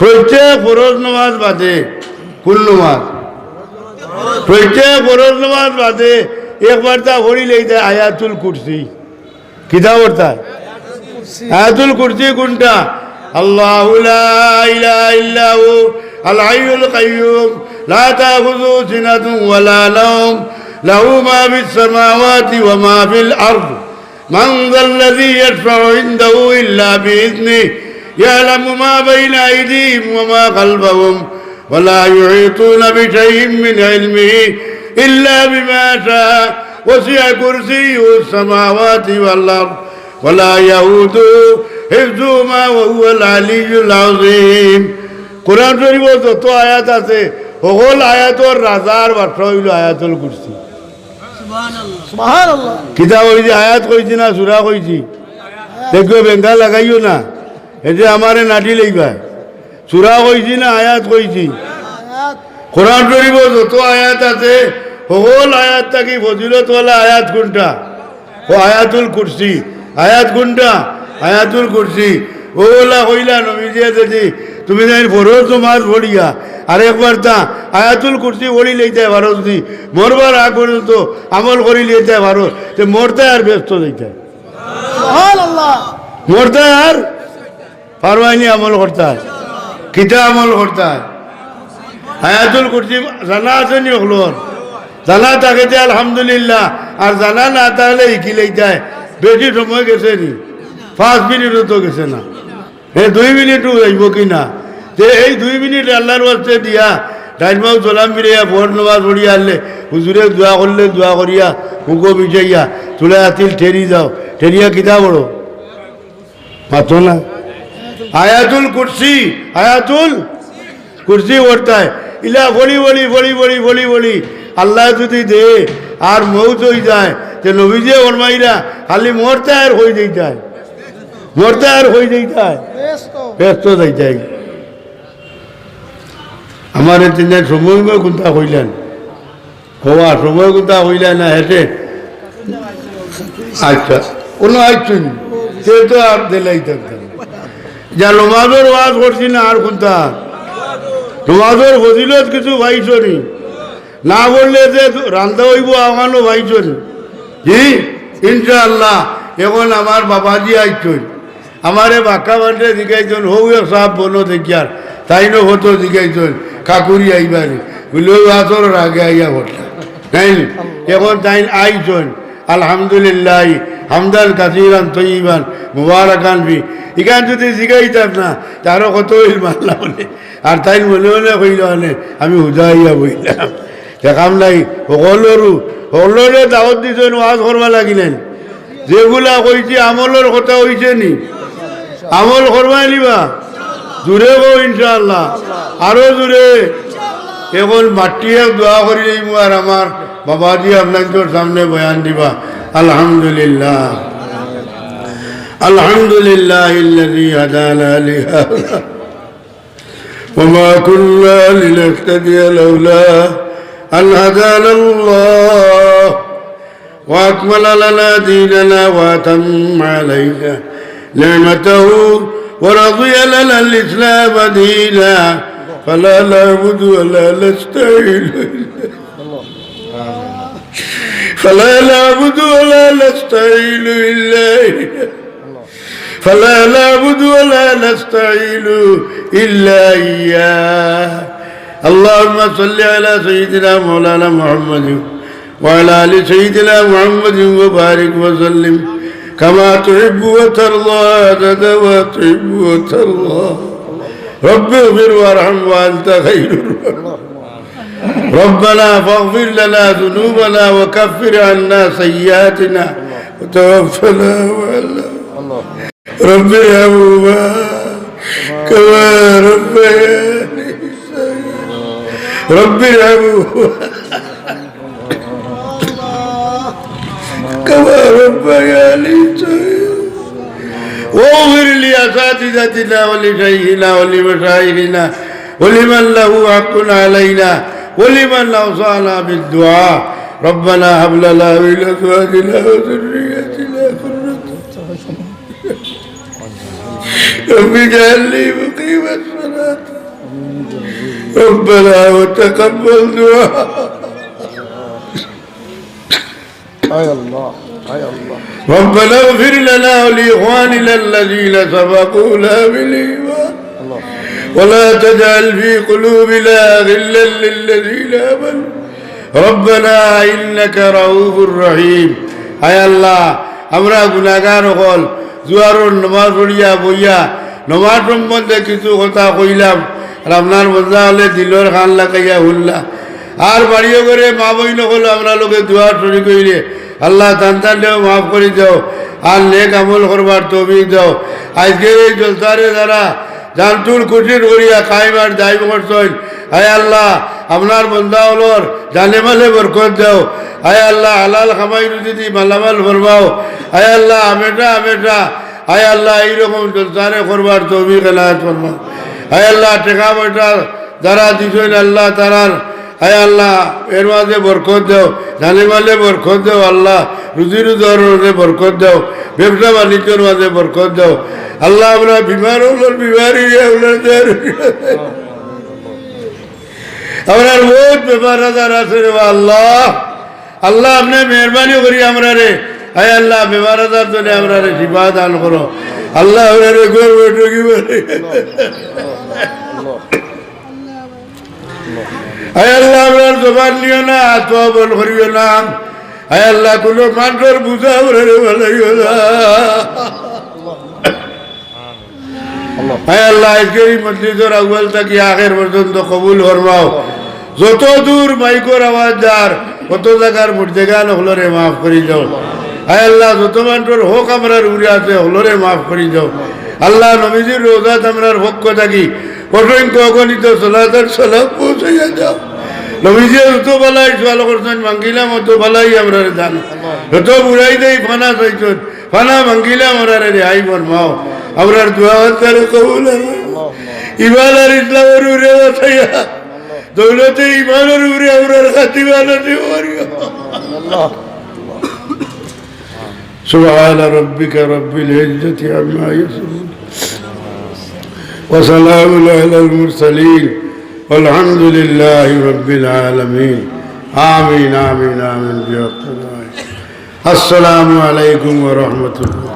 প্রত্যেক ফরজ নামাজ বাদে কোন নামাজ প্রত্যেক ফরজ নামাজ বাদে একবার তা হরি লেগে আয়াতুল কুরসি কিতা করতা আয়াতুল কুরসি কোনটা আল্লাহ লা ইলাহা ইল্লাহু আল হাইয়ুল কাইয়্যুম লা তাখুযু সিনাতুন ওয়ালা নাওম লাহু মা ফিস সামাওয়াতি ওয়া মা ফিল আরদ من ذا الذي يشفع عنده إلا بإذنه يعلم ما بين أيديهم وما خلفهم ولا يحيطون بشيء من علمه إلا بما شاء وسع كرسيه السماوات والأرض ولا يهود حفظهما وهو العلي العظيم কোরআন শরীফ যত আয়াত আছে সকল আয়াতর রাজার বার্তা হইল আয়াতুল কুরসি সুবহানাল্লাহ কিতাব কইছি আয়াত কইছি না সুরা কইছি দেখো বেঙ্গা লাগাইও না এতে আমারে নাটি লইবা সুরা কইছি না আয়াত কইছি? কোরআন শরীফ যত আয়াত আছে সকল আয়াত থাকি ফজিলতওয়ালা আয়াত কোনটা? ও আয়াতুল কুরসি। আয়াত কোনটা? আয়াতুল কুরসি। ওলা কইলা নবীজিয়া যদি তুমি যাই ফরজ তোমার ভরিয়া আর একবার তা আয়াতুল কুরসি ভরি লইতে পারো যদি মরবার আগ পর্যন্ত আমল করি লইতে পারো। তে মরতে আর ব্যস্ত দিতে মরতে আর পারবাইনি আমল করতে হয়, কিতা আমল করতে হয়। হায়াতুল কুরসি, জানা আছে নি ওগুলোর? জানা থাকেতে আলহামদুলিল্লাহ, আর জানা না তাহলে ইকিলেই যায়। বেশি সময় গেছে নি, পাঁচ মিনিটও তো গেছে না। এ দুই মিনিটও যাইব কি না? যে এই দুই মিনিট আল্লাহর বাস্তে দিয়া, ডাইনমাও চলাম ফিরিয়া ভোর নমাজ পড়িয়া আনলে, হুজুরে দোয়া করলে দোয়া করিয়া হুকো মিশাইয়া তুলে আতিল ঠেরি যাও, ঠেরিয়া কিতা বড় মাত্র না? আয়াতুল কুরসি আয়াতুল কুরসি ওরতায় ইলা বলি বলি বলি বলি বলি বলি। আল্লাহ যদি দে, আর মৌত হয়ে যায়, যে নবীজে ওরমাইরা খালি মরতে আর হয়ে যাই যায় মরতে আর হয়ে যাই যায় ব্যস্ত যাই যায়। আমার তিন সময় কোনটা হইলেন? হওয়া সময় কোনটা হইলেন না হেঁটে? আচ্ছা কোনো আইসুন সে তো আর দিলাই থাকতেন যা নমাজের ওয়াজ করছি না আর কোনটা? নমাজের ফজিলত কিছু ভাইছনি না? বললে যে রান্ধা হইব আমারও ভাইছনি জি, ইনশাআল্লাহ, এখন আমার বাবাজি আইছন আমারে বাঁকা বান্ধে জিগাইছেন হৌ সাপ বনো দেখিয়ার। তাই নো হতো জিগাইছেন, কাকুরি আইবারে বুঝলেও আসর আগে আইয়া ঘটনা তাই এখন তাই আইছন। আলহামদুলিল্লাহ, হামদান কাসিরান তৈবান মুবারকান বি ইখান যদি জিগাইতাম না, তারও কত মারলা বলে। আর তাই মনে মনে কইল মানে আমি হুদাইয়া বইলাম। দেখাম নাই, সকলৰো সকলোৰে দাৱত দিছেন ওৱাজ কৰিব লাগিলেন। যেগুলা কইছে, আমলৰ কথা হৈছে নি? আমল করবাই নিবা। জোরে গো ইনশাআল্লাহ। আরও জোরে এখন মাটিয়ে দোয়া করি যাইব আর আমার বাবাজি আপনাদের সামনে বয়ান দিবা আলহামদুলিল্লাহ আলহামদুলিল্লাহ الذي هدانا لهذا وما كنا لنهتدي لولا أن هدانا الله وأكمل لنا ديننا وأتم علينا نعمته ورضي لنا الإسلام دينا فلا نعبد ولا نستعين فلا نعبد ولا نستعين إلا إياه فلا نعبد ولا نستعين إلا إياه. اللهم صل على سيدنا مولانا محمد وعلى آل سيدنا محمد وبارك وسلم كما تحب وترضى عدد وتحب وترضى. رب اغفر وارحم وأنت خير ربنا فاغفر لنا ذنوبنا وكفر عنا سيئاتنا وتوفنا وعلى رب ارحمهما كما ربياني. رب ارحمهما كما ربياني واغفر لأساتذتنا ولشيخنا ولمشايخنا ولمن له حق علينا ولمن أوصانا بالدعاء ربنا هب لنا من أزواجنا وذرياتنا قرة رب اجعل لي مقيم الصلاة ربنا وتقبل دعاء يا الله ربنا اغفر لنا ولإخواننا الذين سبقونا بالإيمان আল্লাহ ولا تجعل في قلوبنا غلا للذين آمنوا ربنا إنك رؤوف رحيم হায় আল্লাহ আমরা গুণাগার হল জুয়ারর নমাজ পড়িয়া বইয়া নমাজ সম্বন্ধে কিছু কথা কইলাম আর আপনার মজা হলে দিলর খান লাগাইয়া হুল্লা আর বাড়িও করে মা বইন হলো আমরা লোকে দুয়ার শরী কইলে আল্লাহ তান তানলেও মাফ করে দাও, আর নেক আমল করবার তৌফিক দাও। আজকের এই জলসারে দ্বারা জানতুল কুটির করিয়া কাইমার দায় করছেন হায় আল্লাহ, আপনার বন্ধা হলর জানে মালে বরকত দাও। হায় আল্লাহ, হালাল খামাই যদি মালামাল ফরমাও হায় আল্লাহ, আমেটা আমেটা। হায় আল্লাহ, এইরকম জলসারে করবার তৌফিক এলাহাত ফরমাও হায় আল্লাহ, টেকা পয়সা যারা দিছেন আল্লাহ, তারার হায় আল্লাহ, এর মাঝে বরকত দেও জানে মালে বরকত দেও, আল্লাহ, রুজি রুজর মাঝে বরকত দেও, ব্যবসা বাণিজ্যর মাঝে বরকত দেও। আল্লাহ, আমরা বিমার হলোর বিমারি আপনার বহুত ব্যাপার আজার আছে রে, আল্লাহ। আল্লাহ, আপনি মেহরবানি করি আমরা রে। হায় আল্লাহ, বেমার আজার জন্য আমরা রে শিবা দান করো। আল্লাহ আমরা রে। করব ঠকি আমরা কবুল ফরমাও। যত দূর মাইকোর আওয়াজ যার কত জায়গার মুর্দেগান হলরে মাফ করি যাও হায় আল্লাহ, যত মানুষের হোক আমরার উড়ে আছে হলরে মাফ করি যাও আল্লাহ, নবীজির রোজাত আমরার পক্ষ থাকি। অসংখ্য অগণিত সলাতার সলাপ পৌঁছাইয়া যাও নবীজি যত বালাই সোয়াল করছেন মাঙ্গিলাম অত বালাই আমরা দান যত বুড়াই দেই ফানা চাইছেন ফানা মাঙ্গিলাম আমরা রেহাই ফরমাও আমরার দোয়া তারে কবুল ইমান আর ইসলামের উড়ে বাঁচাইয়া দৌলতে ইমানের উড়ে আমরার খাতি বানাতে পারিও আল্লাহ سبحان ربك رب العزة عما يصفون وسلام على المرسلين والحمد لله رب العالمين. آمين آمين آمين. الله السلام عليكم ورحمة الله.